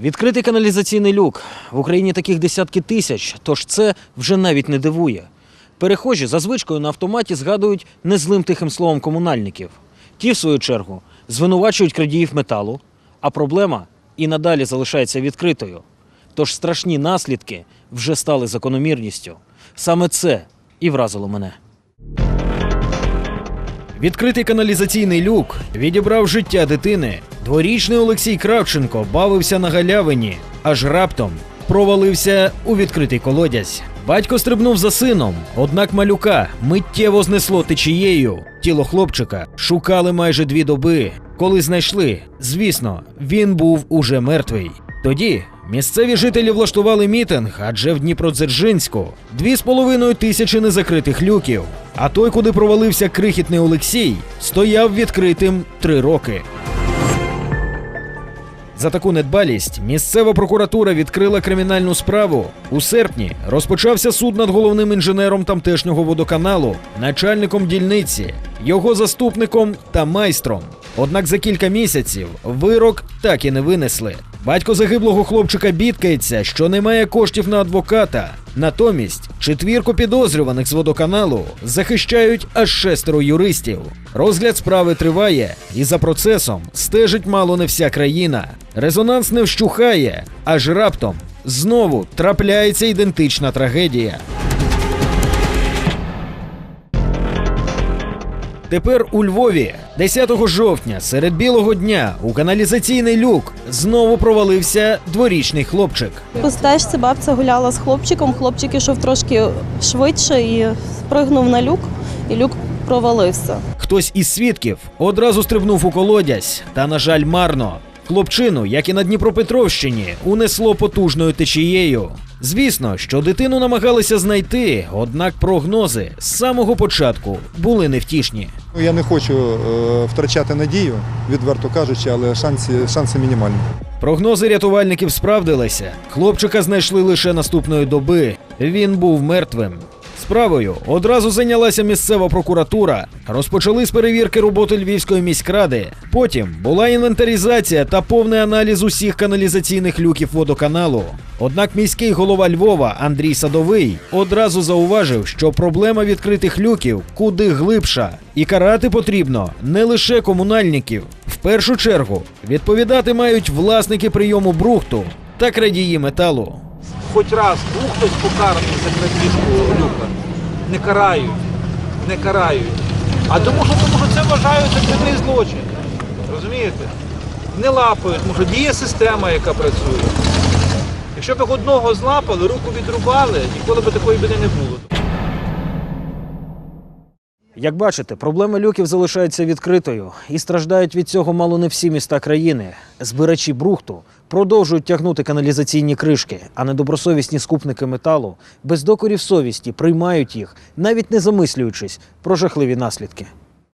Відкритий каналізаційний люк. В Україні таких десятки тисяч, тож це вже навіть не дивує. Перехожі за звичкою на автоматі згадують незлим тихим словом комунальників. Ті, в свою чергу, звинувачують крадіїв металу, а проблема і надалі залишається відкритою. Тож страшні наслідки вже стали закономірністю. Саме це і вразило мене. Відкритий каналізаційний люк відібрав життя дитини. Дворічний Олексій Кравченко бавився на галявині, аж раптом провалився у відкритий колодязь. Батько стрибнув за сином, однак малюка миттєво знесло течією. Тіло хлопчика шукали майже дві доби. Коли знайшли, звісно, він був уже мертвий. Тоді місцеві жителі влаштували мітинг, адже в Дніпродзержинську дві з половиною тисячі незакритих люків. А той, куди провалився крихітний Олексій, стояв відкритим три роки. За таку недбалість місцева прокуратура відкрила кримінальну справу. У серпні розпочався суд над головним інженером тамтешнього водоканалу, начальником дільниці, його заступником та майстром. Однак за кілька місяців вирок так і не винесли. Батько загиблого хлопчика бідкається, що немає коштів на адвоката. Натомість четвірку підозрюваних з водоканалу захищають аж шестеро юристів. Розгляд справи триває, і за процесом стежить мало не вся країна. Резонанс не вщухає, аж раптом знову трапляється ідентична трагедія. Тепер у Львові, 10 жовтня, серед білого дня, у каналізаційний люк знову провалився дворічний хлопчик. По стежці бабця гуляла з хлопчиком. Хлопчик ішов трошки швидше і спригнув на люк, і люк провалився. Хтось із свідків одразу стрибнув у колодязь, та, на жаль, марно. Хлопчину, як і на Дніпропетровщині, унесло потужною течією. Звісно, що дитину намагалися знайти, однак прогнози з самого початку були невтішні. Я не хочу е, втрачати надію, відверто кажучи, але шанси, шанси мінімальні. Прогнози рятувальників справдилися. Хлопчика знайшли лише наступної доби. Він був мертвим. Справою одразу зайнялася місцева прокуратура. Розпочали з перевірки роботи Львівської міськради. Потім була інвентаризація та повний аналіз усіх каналізаційних люків водоканалу. Однак міський голова Львова Андрій Садовий одразу зауважив, що проблема відкритих люків куди глибша, і карати потрібно не лише комунальників. В першу чергу відповідати мають власники прийому брухту та крадії металу. Хоч раз був хтось покараний за крадіжку люка. Не карають. Не карають. А тому що, тому що це вважають дрібний злочин. Розумієте? Не лапають, тому що діє система, яка працює. Якщо б одного злапали, руку відрубали, ніколи б такої біди не було. Як бачите, проблема люків залишається відкритою і страждають від цього мало не всі міста країни. Збирачі брухту продовжують тягнути каналізаційні кришки, а недобросовісні скупники металу без докорів совісті приймають їх, навіть не замислюючись про жахливі наслідки.